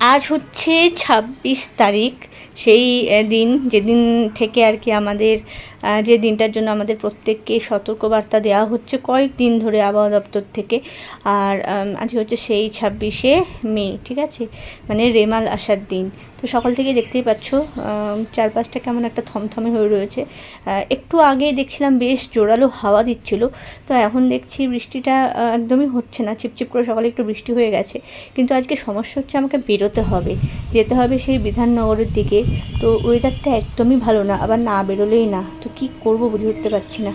আজ হচ্ছে ছাব্বিশ তারিখ। সেই দিন যেদিন থেকে আর কি আমাদের যে দিনটার জন্য আমাদের প্রত্যেককে সতর্কবার্তা দেওয়া হচ্ছে কয়েকদিন ধরে আবহাওয়া দপ্তর থেকে। আর আজকে হচ্ছে সেই ছাব্বিশে মে, ঠিক আছে? মানে রেমাল আসার দিন। তো সকাল থেকে দেখতেই পাচ্ছ চারপাশটা কেমন একটা থমথমে হয়ে রয়েছে। একটু আগে দেখছিলাম বেশ জোরালো হাওয়া দিচ্ছিল। তো এখন দেখছি বৃষ্টিটা একদমই হচ্ছে না। চিপচিপ করে সকালে একটু বৃষ্টি হয়ে গেছে। কিন্তু আজকে সমস্যা হচ্ছে আমাকে বেরোতে হবে। যেতে হবে সেই বিধাননগরের দিকে। তো ওয়েদারটা একদমই ভালো না, আবার না বেরোলেই না। তো কি করব বুঝে উঠতে পারছি না।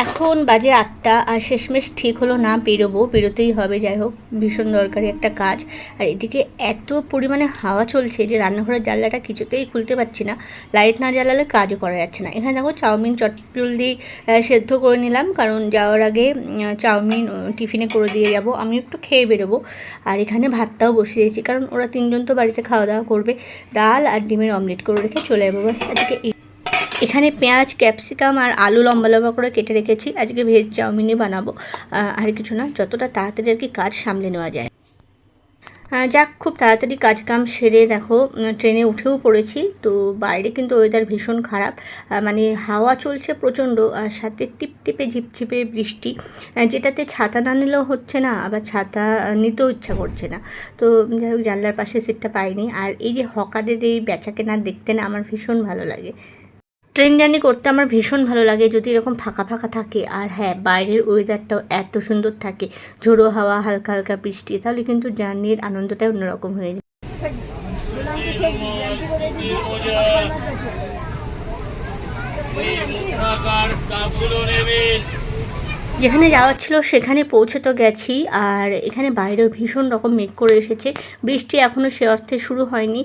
এখন বাজে আটটা আর শেষমেশ ঠিক হলো না, বেরোবো, বেরোতেই হবে, যাই হোক, ভীষণ দরকারি একটা কাজ। আর এদিকে এত পরিমাণে হাওয়া চলছে যে রান্নাঘরের জানলাটা কিছুতেই খুলতে পারছি না। লাইট না জ্বালালে কাজও করা যাচ্ছে না। এখানে দেখো চাউমিন চটজলদি সেদ্ধ করে নিলাম, কারণ যাওয়ার আগে চাউমিন টিফিনে করে দিয়ে যাব। আমি একটু খেয়ে বেরোবো। আর এখানে ভাতটাও বসিয়েছি কারণ ওরা তিনজন তো বাড়িতে খাওয়া দাওয়া করবে। ডাল আর ডিমের অমলেট করে রেখে চলে যাব। বাস আজকে এখানে পেঁয়াজ, ক্যাপসিকাম আর আলু লম্বা লম্বা করে কেটে রেখেছি। আজকে ভেজ চাউমিনই বানাবো। আর কিছু না, যতটা তাড়াতাড়ি আর কি কাজ সামলে নেওয়া যায়। যাক, খুব তাড়াতাড়ি কাজ কাম সেরে দেখো ট্রেনে উঠেও পড়েছি, তো বাইরে কিন্তু ওয়েদার ভীষণ খারাপ। মানে হাওয়া চলছে প্রচণ্ড, আর সাথে টিপ টিপে ঝিপঝিপে বৃষ্টি। যেটাতে ছাতা না নিলেও হচ্ছে না, আবার ছাতা নিতেও ইচ্ছা করছে না। তো যাই হোক, জানলার পাশে সিটটা পাইনি। আর এই যে হকারের এই বেচা কেনা দেখতে না, আমার ভীষণ ভালো লাগে। ট্রেন জার্নি করতে আমার ভীষণ ভালো লাগে যদি এরকম ফাঁকা ফাঁকা থাকে। আর হ্যাঁ বাইরের ওয়েদারটাও এত সুন্দর থাকে। ঝোড়ো হাওয়া, হালকা হালকা বৃষ্টি, তাহলে কিন্তু জার্নির আনন্দটা অন্যরকম হয়ে যায়। স্কার্ফগুলো নেবেন যেখানে যাওয়ার ছিল সেখানে পৌঁছে তো গেছি আর এখানে বাইরেও ভীষণ রকম মেঘ করে এসেছে। বৃষ্টি এখনও সে অর্থে শুরু হয়নি।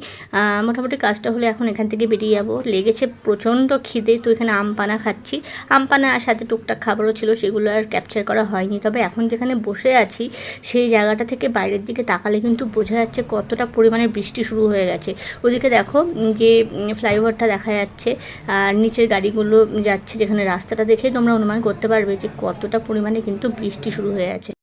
মোটামুটি কাজটা হলে এখন এখান থেকে বেরিয়ে যাব। লেগেছে প্রচণ্ড খিদে, তো এখানে আমপানা খাচ্ছি। আমপানা আর সাথে টুকটাক খাবারও ছিল, সেগুলো আর ক্যাপচার করা হয়নি। তবে এখন যেখানে বসে আছি, সেই জায়গাটা থেকে বাইরের দিকে তাকালে কিন্তু বোঝা যাচ্ছে কতটা পরিমাণে বৃষ্টি শুরু হয়ে গেছে। ওদিকে দেখো, যে ফ্লাইওভারটা দেখা যাচ্ছে, আর নিচের গাড়িগুলো যাচ্ছে যেখানে রাস্তাটা দেখে তোমরা অনুমান করতে পারবে যে কতটা পরিমাণে কিন্তু বৃষ্টি শুরু হয়ে আছে।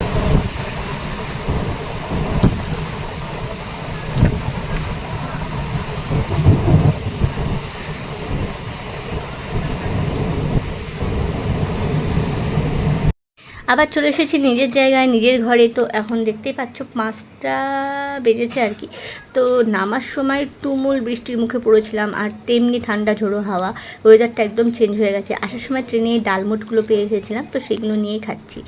আবার চলে এসেছি নিজের জায়গায়, নিজের ঘরে। তো এখন দেখতেই পাচ্ছ পাঁচটা বেজেছে আর কি। তো নামার সময় তুমুল বৃষ্টির মুখে পড়েছিলাম আর তেমনি ঠান্ডা, ঝোড়ো হাওয়া। ওয়েদারটা একদম চেঞ্জ হয়ে গেছে। আসার সময় ট্রেনে ডালমুটগুলো পেয়ে এসেছিলাম তো সেগুলো নিয়েই খাচ্ছি।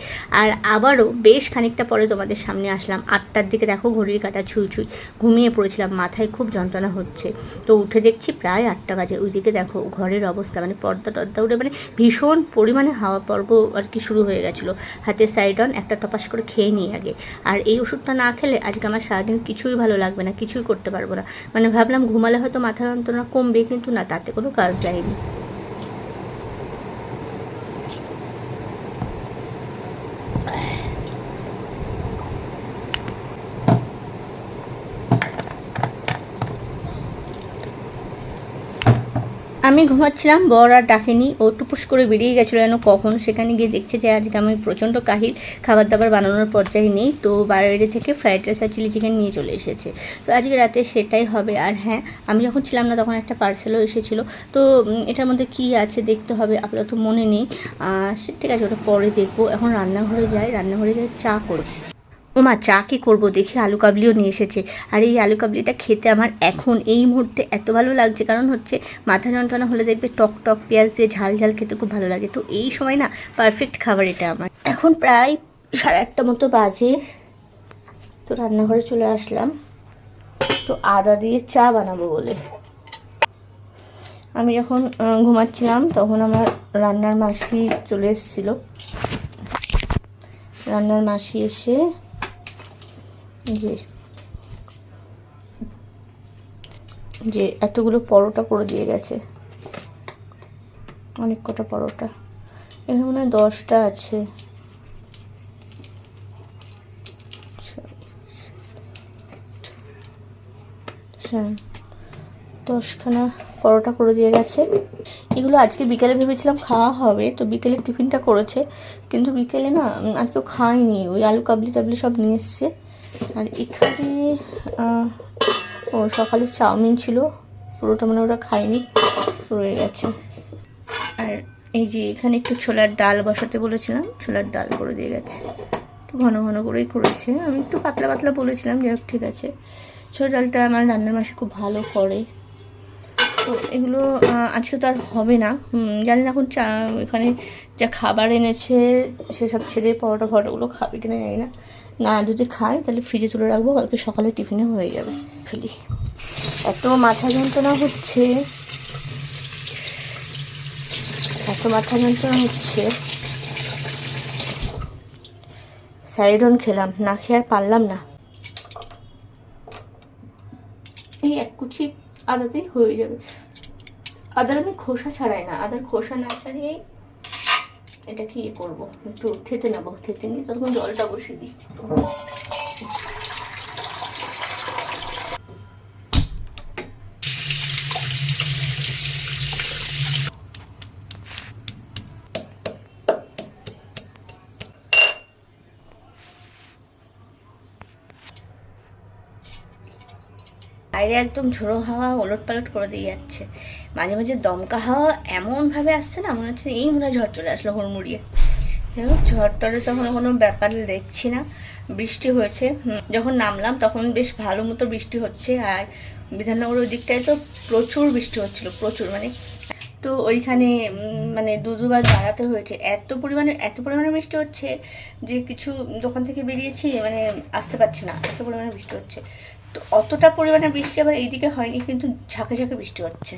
আর আবারও বেশ খানিকটা পরে তোমাদের সামনে আসলাম। আটটার দিকে দেখো ঘড়ির কাটা ছুঁই ছুঁই ঘুমিয়ে পড়েছিলাম, মাথায় খুব যন্ত্রণা হচ্ছে। তো উঠে দেখছি প্রায় আটটা বাজে। ওইদিকে দেখো ঘরের অবস্থা মানে পর্দা টর্দা উঠে মানে ভীষণ পরিমাণে হাওয়া পর্ব আর কি শুরু হয়ে গেছিল। হাতে সাইডন একটা টপাস করে খেয়ে নিই আগে। আর এই ওষুধটা না খেলে আজকে আমার সারাদিন কিছুই ভালো লাগবে না, কিছুই করতে পারব না। মানে ভাবলাম ঘুমালে হয়তো মাথা যন্ত্রণা কমবে, কিন্তু না, তাতে কোনো কাজ যায়নি। আমি ঘুমাচ্ছিলাম, বর আর ডাকেনি। ও টুপুস করে বেরিয়ে গেছিল যেন কখন। সেখানে গিয়ে দেখছে যে আজকে আমি প্রচণ্ড কাহিল খাবার দাবার বানানোর পর্যায়ে নেই। তো বাইরে থেকে ফ্রাইড রাইস আর চিলি চিকেন নিয়ে চলে এসেছে। তো আজকে রাতে সেটাই হবে। আর হ্যাঁ আমি যখন ছিলাম না তখন একটা পার্সেলও এসেছিল। তো এটার মধ্যে কি আছে দেখতে হবে, আপাতত মনে নেই। ঠিক আছে, ওটা পরে দেখব। এখন রান্নাঘরে যাই, রান্নাঘরে গিয়ে চা করব। ও মা চা কী করব? দেখি আলু কাবলিও নিয়ে এসেছে। আর এই আলু কাবলিটা খেতে আমার এখন এই মুহূর্তে এত ভালো লাগছে। কারণ হচ্ছে মাথা যন্ত্রণা হলে দেখবে টক টক পেঁয়াজ দিয়ে ঝাল ঝাল খেতে খুব ভালো লাগে। তো এই সময় না পারফেক্ট খাবার এটা আমার। এখন প্রায় সাড়ে আটটা মতো বাজে। তো রান্নাঘরে চলে আসলাম। তো আদা দিয়ে চা বানাবো বলে। আমি যখন ঘুমাচ্ছিলাম তখন আমার রান্নার মাসি চলে এসেছিল। রান্নার মাসি এসে যে যে এতগুলো পরোটা করে দিয়ে গেছে। অনেক কটা পরোটা। এখানে মনে হয় দশটা আছে। হ্যাঁ দশখানা পরোটা করে দিয়ে গেছে। এগুলো আজকে বিকেলে ভেবেছিলাম খাওয়া হবে, তো বিকেলে টিফিনটা করেছে। কিন্তু বিকেলে না আর কেউ খায়নি। ওই আলু কাবলি টাবলি সব নিয়ে এসছে। আর এখানে ও, সকালে চাউমিন ছিল। পুরোটা মানে ওরা খায়নি, রয়ে গেছে। আর এই যে এখানে একটু ছোলার ডাল বসাতে বলেছিলাম, ছোলার ডাল করে দিয়ে গেছে। একটু ঘন ঘন করেই করেছে। আমি একটু পাতলা পাতলা বলেছিলাম, যাই হোক, ঠিক আছে। ছোলার ডালটা আমার রান্নার মাসে খুব ভালো করে। তো এগুলো আজকে তো আর হবে না। জানি না এখন চা, এখানে যা খাবার এনেছে, সেসব ছেড়ে পরোটা ফটোগুলো খাবে কিনা জানি না। না যদি খাই, তাহলে ফ্রিজে তুলে রাখব, কালকে সকালে টিফিনে হয়ে যাবে ফেলি এত মাথা যন্ত্রণা হচ্ছে। এত মাথা যন্ত্রণা হচ্ছে। সাইডন খেলাম, না খেয়ে আর পারলাম না। এই এক কুচি আদাতেই হয়ে যাবে। আদার আমি খোসা ছাড়াই না, আদার খোসা না ছাড়িয়ে এটাকে ইয়ে করব? একটু থেতে নেব, থেতে নিয়ে তখন জলটা বসিয়ে দিই। একদম ঝোড়ো হাওয়া ওলট পালট করে দিয়ে যাচ্ছে। মাঝে মাঝে দমকা হাওয়া এমনভাবে আসছে না, মনে হচ্ছে এই মনে হয় ঝড় চলে আসলো হুড়মুড়িয়ে। যাই হোক, ঝড় টড়ে তখন কোনো ব্যাপার দেখছি না। বৃষ্টি হয়েছে যখন নামলাম তখন বেশ ভালো মতো বৃষ্টি হচ্ছে আর বিধাননগর ওই দিকটায় তো প্রচুর বৃষ্টি হচ্ছিল, প্রচুর মানে। তো ওইখানে মানে দু দুবার দাঁড়াতে হয়েছে। এত পরিমাণে এত পরিমাণে বৃষ্টি হচ্ছে যে কিছু দোকান থেকে বেরিয়েছি মানে আসতে পারছি না, এত পরিমাণে বৃষ্টি হচ্ছে। তো অতটা পরিমাণে বৃষ্টি আবার এইদিকে হয়নি কিন্তু ঝাঁকে ঝাঁকে বৃষ্টি হচ্ছে।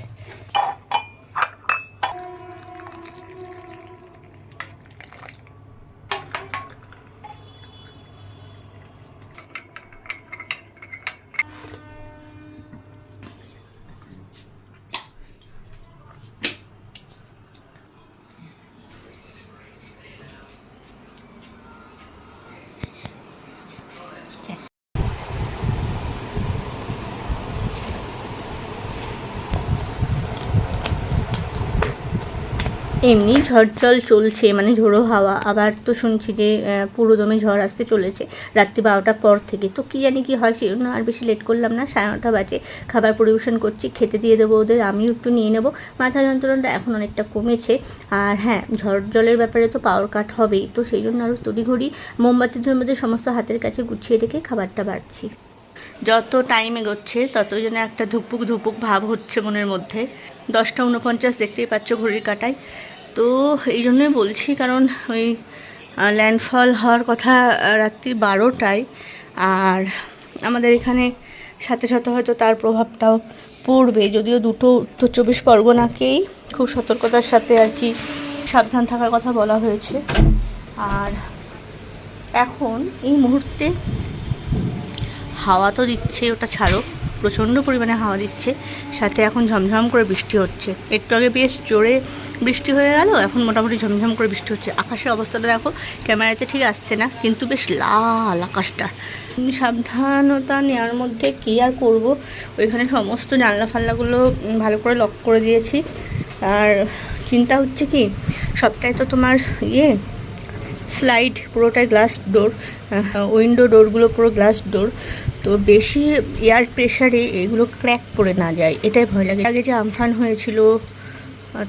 এমনি ঝড় জল চলছে মানে ঝোড়ো হাওয়া। আবার তো শুনছি যে আহ, পুরো দমে ঝড় আসতে চলেছে রাত্রি বারোটার পর থেকে। তো কী জানি কী হয় সেই জন্য আর বেশি লেট করলাম না। সাড়ে নটা বাজে খাবার পরিবেশন করছি খেতে দিয়ে দেবো ওদের আমিও একটু নিয়ে নেব। মাথা যন্ত্রণাটা এখন অনেকটা কমেছে। আর হ্যাঁ ঝড় জলের ব্যাপারে তো পাওয়ার কাট হবেই। তো সেই জন্য আরও তড়িঘড়ি মোমবাতিদের মধ্যে সমস্ত হাতের কাছে গুছিয়ে রেখে খাবারটা বাড়ছি। যত টাইম এগোচ্ছে ততই যেন একটা ধুপুক ধুপুক ভাব হচ্ছে মনের মধ্যে। দশটা উনপঞ্চাশ দেখতেই পাচ্ছ ঘড়ির কাটায়। তো এই জন্যই বলছি, কারণ ওই ল্যান্ডফল হওয়ার কথা রাত্রি বারোটায়, আর আমাদের এখানে সাথে সাথে হয়তো তার প্রভাবটাও পড়বে। যদিও দুটো উত্তর চব্বিশ পরগনাকেই খুব সতর্কতার সাথে আর কি সাবধান থাকার কথা বলা হয়েছে। আর এখন এই মুহূর্তে হাওয়া তো দিচ্ছে, ওটা ছাড়ো। প্রচণ্ড পরিমাণে হাওয়া দিচ্ছে, সাথে এখন ঝমঝম করে বৃষ্টি হচ্ছে। একটু আগে বেশ জোরে বৃষ্টি হয়ে গেল, এখন মোটামুটি ঝমঝম করে বৃষ্টি হচ্ছে। আকাশের অবস্থাটা দেখো, ক্যামেরাতে ঠিক আসছে না, কিন্তু বেশ লাল আকাশটা। সাবধানতা নেওয়ার মধ্যে কী আর করব? ওইখানে সমস্ত জানলা ফাল্লাগুলো ভালো করে লক করে দিয়েছি। আর চিন্তা হচ্ছে কি, সবটাই তো তোমার ইয়ে স্লাইড পুরোটাই গ্লাস ডোর উইন্ডো ডোরগুলো পুরো গ্লাস ডোর তো বেশি এয়ার প্রেশারে এগুলো ক্র্যাক পড়ে না যায়, এটাই ভয় লাগে। আগে যে আমফান হয়েছিল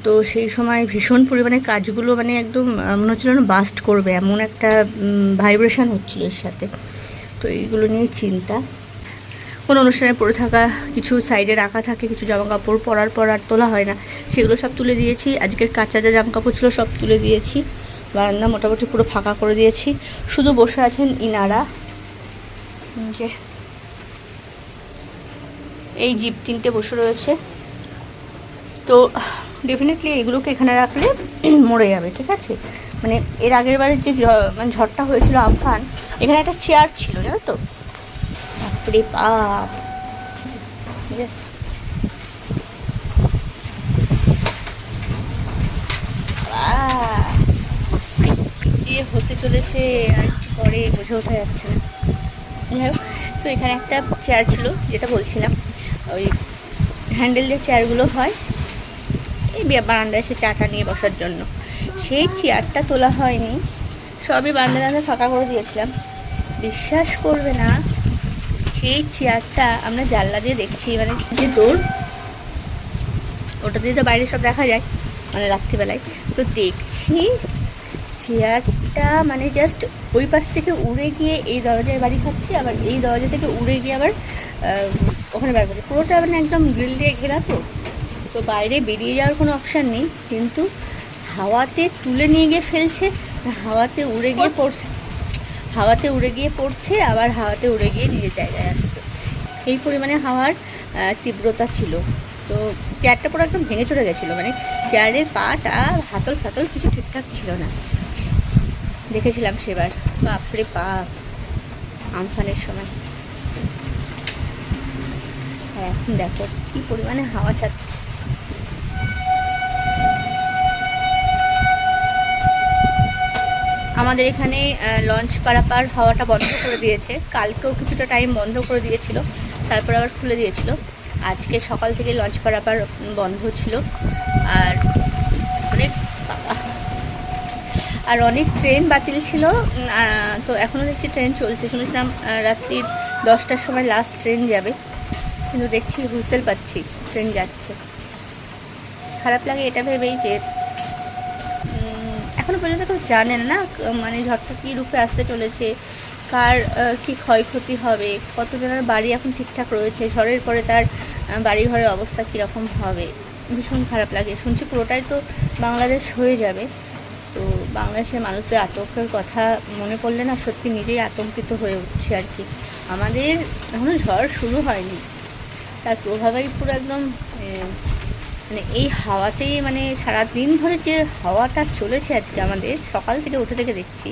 তো সেই সময় ভীষণ পরিমাণে কাজগুলো মানে একদম মনে হচ্ছিল বাস্ট করবে, এমন একটা ভাইব্রেশন হচ্ছিল এর সাথে। তো এইগুলো নিয়ে চিন্তা। কোনো অনুষ্ঠানে পরে থাকা, কিছু সাইডে রাখা থাকে, কিছু জামা কাপড় পরার পর আর তোলা হয় না। সেগুলো সব তুলে দিয়েছি। আজকের কাঁচা যা জামা কাপড় ছিল সব তুলে দিয়েছি। বারান্দা মোটামুটি পুরো ফাঁকা করে দিয়েছি। শুধু বসে আছেন ইনারা। এই জিপ তিনটে বসে রয়েছে। তো ডেফিনেটলি এগুলোকে এখানে রাখলে মরে যাবে, ঠিক আছে? মানে এর আগের বারের যে মানে ঝড়টা হয়েছিল আমফান, এখানে একটা চেয়ার ছিল, জানো তো? বাপরে হতে চলেছে, আর পরে বুঝে ওঠা যাচ্ছে না। যাই হোক, তো এখানে একটা চেয়ার ছিল, যেটা বলছিলাম। ওই হ্যান্ডেল যে চেয়ারগুলো হয়, এই বারান্দায় এসে চাটা নিয়ে বসার জন্য। সেই চেয়ারটা তোলা হয়নি। সবই বারান্দা বারান্দা ফাঁকা করে দিয়েছিলাম। বিশ্বাস করবে না, সেই চেয়ারটা আমরা জানলা দিয়ে দেখছি মানে যে দৌড় ওটা দিয়ে তো বাইরে সব দেখা যায় মানে রাত্রিবেলায়। তো দেখছি চেয়ারটা মানে জাস্ট ওই পাশ থেকে উড়ে গিয়ে এই দরজায় বাড়ি খাচ্ছে আবার এই দরজা থেকে উড়ে গিয়ে আবার ওখানে বার করছে পুরোটা মানে একদম গ্রিল দিয়ে ঘেরা তো। তো বাইরে বেরিয়ে যাওয়ার কোনো অপশান নেই কিন্তু হাওয়াতে তুলে নিয়ে গিয়ে ফেলছে হাওয়াতে উড়ে গিয়ে পড়ছে। হাওয়াতে উড়ে গিয়ে পড়ছে আবার হাওয়াতে উড়ে গিয়ে নিজের জায়গায় আসছে। এই পরিমাণে হাওয়ার তীব্রতা ছিল। তো চেয়ারটা পুরো একদম ভেঙে চলে গেছিল মানে চেয়ারের পাটা হাতল ফাতল কিছু ঠিকঠাক ছিল না। দেখেছিলাম সেবার। বাপরে বাপ আমফানের সময়। আর এখন দেখো কি পরিমাণে হাওয়া ছাড়ছে। আমাদের এখানে লঞ্চ পারাপার হওয়াটা বন্ধ করে দিয়েছে। কালকেও কিছুটা টাইম বন্ধ করে দিয়েছিল, তারপর আবার খুলে দিয়েছিল। আজকে সকাল থেকে লঞ্চ পারাপার বন্ধ ছিল। আর অনেক আর অনেক ট্রেন বাতিল ছিল তো এখনও দেখছি ট্রেন চলছে। শুনেছিলাম রাত্রির দশটার সময় লাস্ট ট্রেন যাবে। কিন্তু দেখছি হুইসেল পাচ্ছি ট্রেন যাচ্ছে। খারাপ লাগে এটা ভেবেই যে উম, এখনও পর্যন্ত কেউ জানেন না মানে ঝড়টা কী রূপে আসতে চলেছে কার কি ক্ষয়ক্ষতি হবে কতজনের বাড়ি এখন ঠিকঠাক রয়েছে ঝড়ের পরে তার আহ, বাড়ি ঘরের অবস্থা কীরকম হবে ভীষণ খারাপ লাগে। শুনছি পুরোটাই তো বাংলাদেশ হয়ে যাবে। তো বাংলাদেশের মানুষদের আতঙ্কের কথা মনে পড়লে না সত্যি নিজেই আতঙ্কিত হয়ে উঠছে আর কি। আমাদের এখনও ঝড় শুরু হয়নি। তার প্রভাবেই পুরো একদম মানে এই হাওয়াতেই মানে সারা দিন ধরে যে হাওয়াটা চলেছে আজকে আমাদের, সকাল থেকে উঠে থেকে দেখছি,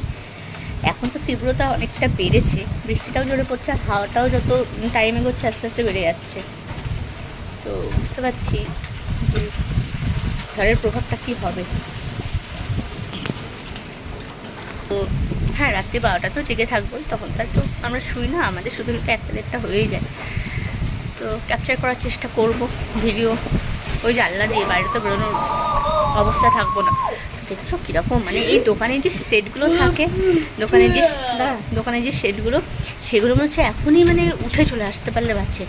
এখন তো তীব্রতা অনেকটা বেড়েছে, বৃষ্টিটাও জোরে পড়ছে, আর হাওয়াটাও যত টাইম এগোচ্ছে আস্তে আস্তে বেড়ে যাচ্ছে। তো বুঝতে পারছি যে ঝড়ের প্রভাবটা কী হবে। তো হ্যাঁ রাত্রি বারোটা তো জেগে থাকব তখন তো আমরা শুই না, আমাদের শুধু একটা দেড়টা হয়েই যায়। তো ক্যাপচার করার চেষ্টা করব ভিডিও ওই জানলা দিয়ে বাইরে তো বেরোনোর অবস্থা থাকব না। দেখছ কীরকম? মানে এই দোকানে যে সেটগুলো থাকে, দোকানে যে দোকানে যে সেটগুলো, সেগুলো মনে হচ্ছে এখনই মানে উঠে চলে আসতে পারলে বাচ্চে।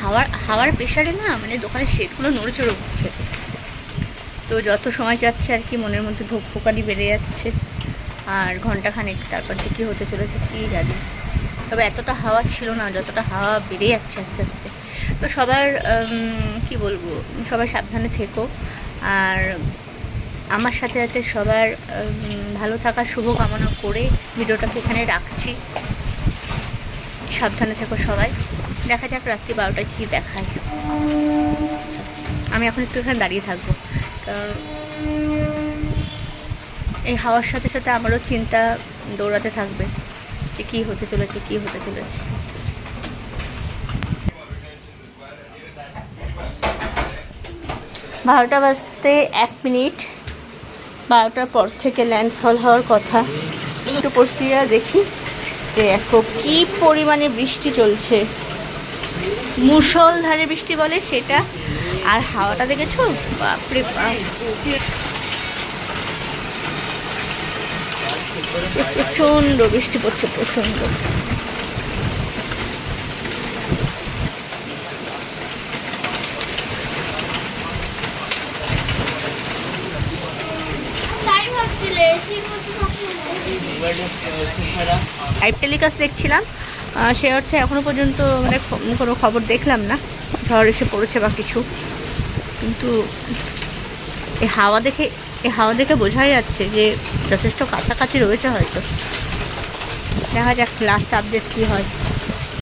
হাওয়ার হাওয়ার প্রেশারে না মানে দোকানের সেটগুলো নড়ে চড়ে উঠছে। তো যত সময় যাচ্ছে আর কি, মনের মধ্যে ধোপপোকানি বেড়ে যাচ্ছে। আর ঘন্টাখানেক তারপর যে কী হতে চলেছে, কী জানি? তবে এতটা হাওয়া ছিল না, যতটা হাওয়া বেড়ে যাচ্ছে আস্তে আস্তে। তো সবার কি বলব, সবাই সাবধানে থেকো। আর আমার সাথে সাথে সবার ভালো থাকার শুভ কামনা করে ভিডিওটাকে এখানে রাখছি। সাবধানে থেকো সবাই। দেখা যাক রাত্রি বারোটায় কী দেখায়। আমি এখন একটু এখানে দাঁড়িয়ে থাকব। কারণ এই হাওয়ার সাথে সাথে আমারও চিন্তা দৌড়াতে থাকবে। যে কী হতে চলেছে, কী হতে চলেছে। বারোটা বাজতে এক মিনিট। বারোটার পর থেকে ল্যান্ডফল হওয়ার কথা। একটু পরিস্থিতিটা দেখি। দেখো, কি পরিমাণে বৃষ্টি চলছে। মুষলধারে বৃষ্টি বলে সেটা। আর হাওয়াটা দেখেছ? বাপরে বাপ। প্রচণ্ড বৃষ্টি পড়ছে, প্রচণ্ড। দেখছিলাম সে অর্থে এখনও পর্যন্ত মানে কোনো খবর দেখলাম না, ঝড় এসে পড়েছে বা কিছু। কিন্তু এই হাওয়া দেখে এই হাওয়া দেখে বোঝাই যাচ্ছে যে যথেষ্ট কাছাকাছি রয়েছে হয়তো। দেখা যাক লাস্ট আপডেট কী হয়।